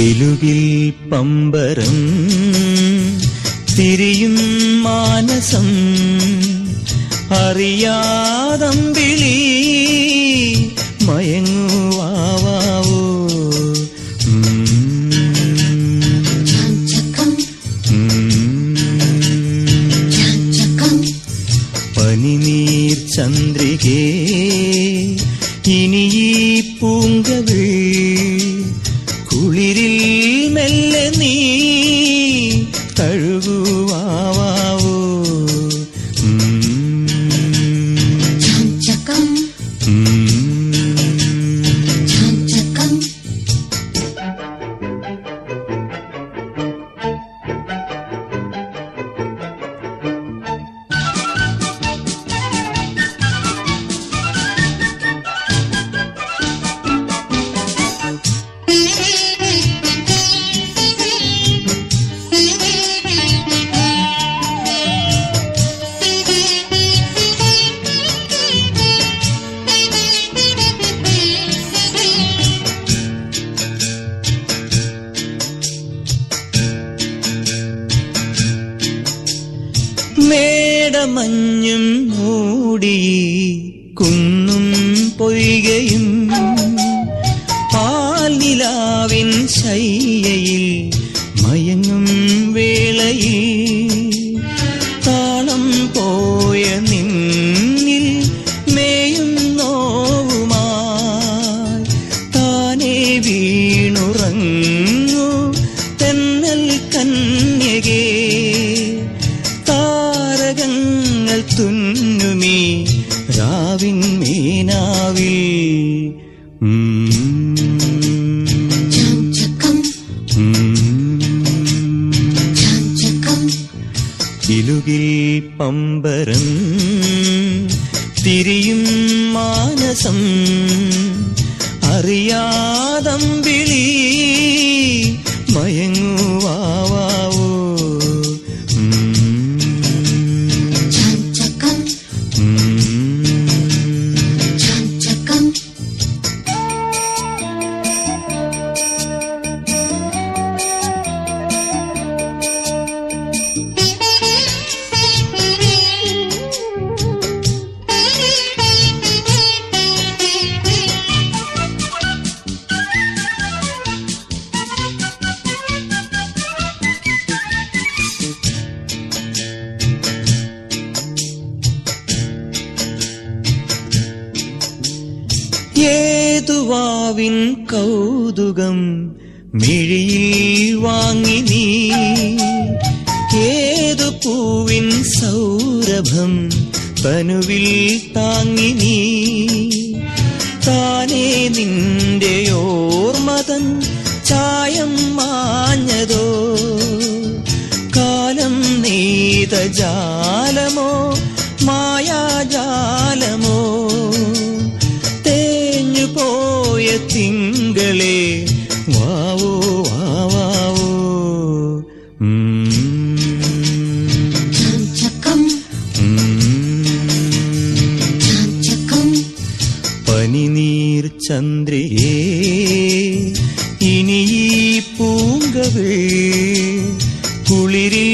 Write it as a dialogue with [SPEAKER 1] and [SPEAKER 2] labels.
[SPEAKER 1] തെലുകിൽ പമ്പരം തിരിയും മാനസം അറിയാതമ്പിളി മയങ്ങുവാവോ പനിനീർ ചന്ദ്രികേ ഇനി ഈ പൂങ്കവിൾ മേടമഞ്ഞും മൂടി കുന്നും പൊയ്കയും പാലിലാവിൻ ശയ്യയിൽ മയങ്ങും വേളയിൽ താളം പോയ നിന്നിൽ മേയും നോവുമായി താനേ വീണുറങ്ങു തുന്നുമീ രാവിൻ മീനാവിൽ. ഇലുകിൽ പമ്പരം തിരിയും മാനസം അറിയാതമ്പിളി മയങ്ങുവാവോ ഏതുവാവിൻ കൗതുകം മിഴിയിൽ വാങ്ങി നീ. ഏതു പൂവിൻ സൗരഭം തനുവിൽ താങ്ങി നീ. താനേ നിന്റെ ഓർമ്മതൻ ചായം മാഞ്ഞതോ? കാലം നീതജാലമോ ജാലമോ? മായാജാലമോ? சந்திரியே இனி பூங்கவே குளிரே